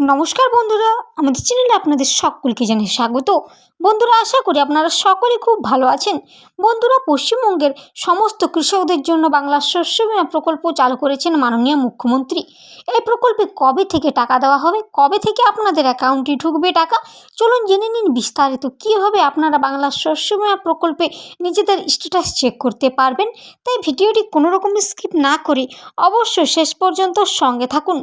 নমস্কার বন্ধুরা, আমাদের চ্যানেলে আপনাদের সকলকে জানিয়ে স্বাগত। বন্ধুরা, আশা করি আপনারা সকলে খুব ভালো আছেন। বন্ধুরা, পশ্চিমবঙ্গের সমস্ত কৃষকদের জন্য বাংলার শস্য বীমা প্রকল্প চালু করেছেন মাননীয় মুখ্যমন্ত্রী। এই প্রকল্পে কবে থেকে টাকা দেওয়া হবে, কবে থেকে আপনাদের অ্যাকাউন্টে ঢুকবে টাকা, চলুন জেনে নিন বিস্তারিত। কীভাবে আপনারা বাংলার শস্য বীমা প্রকল্পে নিজেদের স্ট্যাটাস চেক করতে পারবেন, তাই ভিডিওটি কোনো রকম স্কিপ না করে অবশ্যই শেষ পর্যন্ত সঙ্গে থাকুন।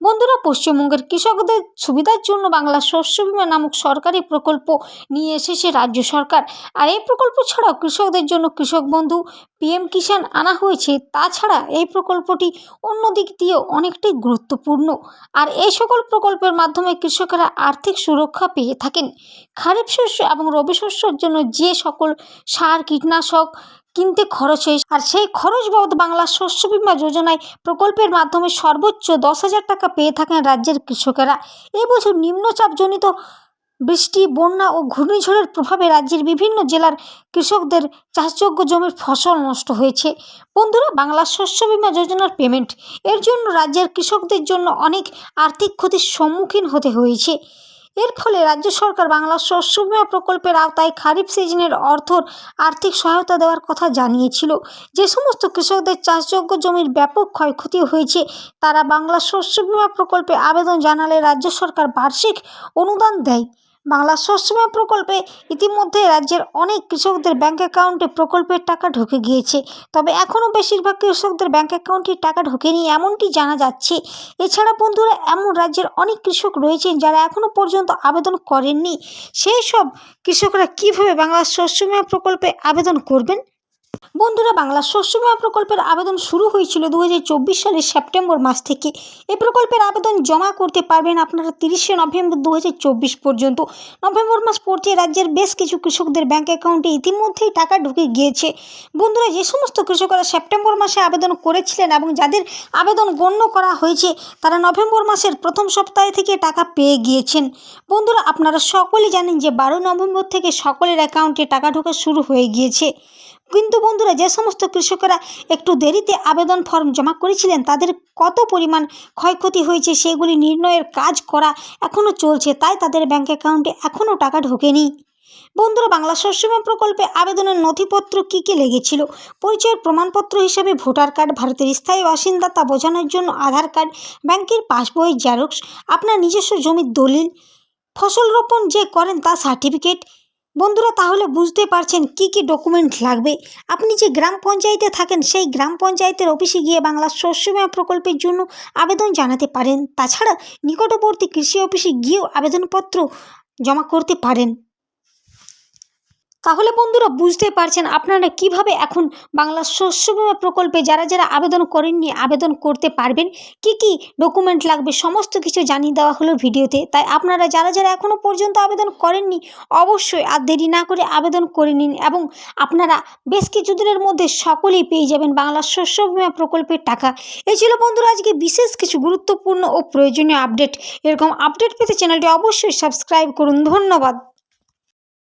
বন্ধুরা, পশ্চিমবঙ্গের কৃষকদের সুবিধার জন্য বাংলা শস্য বীমা নামক সরকারি প্রকল্প নিয়ে এসেছে রাজ্য সরকার। আর এই প্রকল্প ছাড়াও কৃষকদের জন্য কৃষক বন্ধু পিএম কিষাণ আনা হয়েছে। তাছাড়া এই প্রকল্পটি অন্য দিক দিয়েও অনেকটাই গুরুত্বপূর্ণ। আর এই সকল প্রকল্পের মাধ্যমে কৃষকেরা আর্থিক সুরক্ষা পেয়ে থাকেন। খারিফ শস্য এবং রবি শস্যের জন্য যে সকল সার, কীটনাশক কিনতে খরচ হয় আর সেই খরচ বাবদ বাংলা শস্য বিমা যোজনায় প্রকল্পের মাধ্যমে সর্বোচ্চ দশ হাজার টাকা পেয়ে থাকেন রাজ্যের কৃষকেরা। এবছর নিম্নচাপজনিত বৃষ্টি, বন্যা ও ঘূর্ণিঝড়ের প্রভাবে রাজ্যের বিভিন্ন জেলার কৃষকদের চাষযোগ্য জমির ফসল নষ্ট হয়েছে। বন্ধুরা, বাংলা শস্য বিমা যোজনার পেমেন্ট এর জন্য রাজ্যের কৃষকদের জন্য অনেক আর্থিক ক্ষতির সম্মুখীন হতে হয়েছে। এর ফলে রাজ্য সরকার বাংলা শস্য বীমা প্রকল্পের আওতায় খারিফ সিজনের অর্থর আর্থিক সহায়তা দেওয়ার কথা জানিয়েছিল। যে সমস্ত কৃষকদের চাষযোগ্য জমির ব্যাপক ক্ষয়ক্ষতি হয়েছে, তারা বাংলা শস্য বিমা প্রকল্পে আবেদন জানালে রাজ্য সরকার বার্ষিক অনুদান দেয়। বাংলা শস্য বীমা প্রকল্পে ইতিমধ্যে রাজ্যের অনেক কৃষকদের ব্যাঙ্ক অ্যাকাউন্টে প্রকল্পের টাকা ঢুকে গিয়েছে। তবে এখনও বেশিরভাগ কৃষকদের ব্যাঙ্ক অ্যাকাউন্টে টাকা ঢোকেনি এমনটি জানা যাচ্ছে। এছাড়া বন্ধুরা, এমন রাজ্যের অনেক কৃষক রয়েছেন যারা এখনও পর্যন্ত আবেদন করেননি। সেই সব কৃষকরা কীভাবে বাংলা শস্য বীমা প্রকল্পে আবেদন করবেন? বন্ধুরা, বাংলা শস্য বীমা প্রকল্পের আবেদন শুরু হয়েছিল দু হাজার চব্বিশ সালের সেপ্টেম্বর মাস থেকে। এই প্রকল্পের আবেদন জমা করতে পারবেন আপনারা তিরিশে নভেম্বর দু হাজার চব্বিশ পর্যন্ত। নভেম্বর মাস পড়তে রাজ্যের বেশ কিছু কৃষকদের ব্যাঙ্ক অ্যাকাউন্টে ইতিমধ্যেই টাকা ঢুকে গিয়েছে। বন্ধুরা, যে সমস্ত কৃষকরা সেপ্টেম্বর মাসে আবেদন করেছিলেন এবং যাদের আবেদন গণ্য করা হয়েছে, তারা নভেম্বর মাসের প্রথম সপ্তাহে থেকে টাকা পেয়ে গিয়েছেন। বন্ধুরা, আপনারা সকলেই জানেন যে বারো নভেম্বর থেকে সকলের অ্যাকাউন্টে টাকা ঢোকা শুরু হয়ে গিয়েছে। কিন্তু বন্ধুরা, যে সমস্ত কৃষকেরা একটু দেরিতে আবেদন ফর্ম জমা করেছিলেন, তাদের কত পরিমাণ ক্ষয়ক্ষতি হয়েছে সেগুলি নির্ণয়ের কাজ করা এখনও চলছে, তাই তাদের ব্যাঙ্ক অ্যাকাউন্টে এখনও টাকা ঢোকেনি। বন্ধুরা, বাংলা শস্য বীমা প্রকল্পে আবেদনের নথিপত্র কী কী লেগেছিল? পরিচয়ের প্রমাণপত্র হিসাবে ভোটার কার্ড, ভারতের স্থায়ী বাসিন্দা তা বোঝানোর জন্য আধার কার্ড, ব্যাংকের পাসবই, জেরক্স, আপনার নিজস্ব জমির দলিল, ফসল রোপণ যে করেন তা সার্টিফিকেট বন্ধুরা, তাহলে বুঝতে পারছেন কি কি ডকুমেন্ট লাগবে। আপনি যে গ্রাম পঞ্চায়েতে থাকেন, সেই গ্রাম পঞ্চায়েতের অফিসে গিয়ে বাংলা শস্য বীমা প্রকল্পের জন্য আবেদন জানাতে পারেন। তাছাড়া নিকটবর্তী কৃষি অফিসে গিয়েও আবেদনপত্র জমা করতে পারেন। তাহলে বন্ধুরা বুঝতে পারছেন আপনারা কীভাবে এখন বাংলা শস্য বীমা প্রকল্পে যারা যারা আবেদন করেননি আবেদন করতে পারবেন? কি কি ডকুমেন্ট লাগবে? সমস্ত কিছু জানিয়ে দেওয়া হলো ভিডিওতে। তাই আপনারা যারা যারা এখনও পর্যন্ত আবেদন করেননি, অবশ্যই আর দেরি না করে আবেদন করে নিন এবং আপনারা বেশ কিছু দিনের মধ্যে সকলেই পেয়ে যাবেন বাংলা শস্য বীমা প্রকল্পের টাকা। এই ছিল বন্ধুরা আজকে বিশেষ কিছু গুরুত্বপূর্ণ ও প্রয়োজনীয় আপডেট এরকম আপডেট পেতে চ্যানেলটি অবশ্যই সাবস্ক্রাইব করুন। ধন্যবাদ।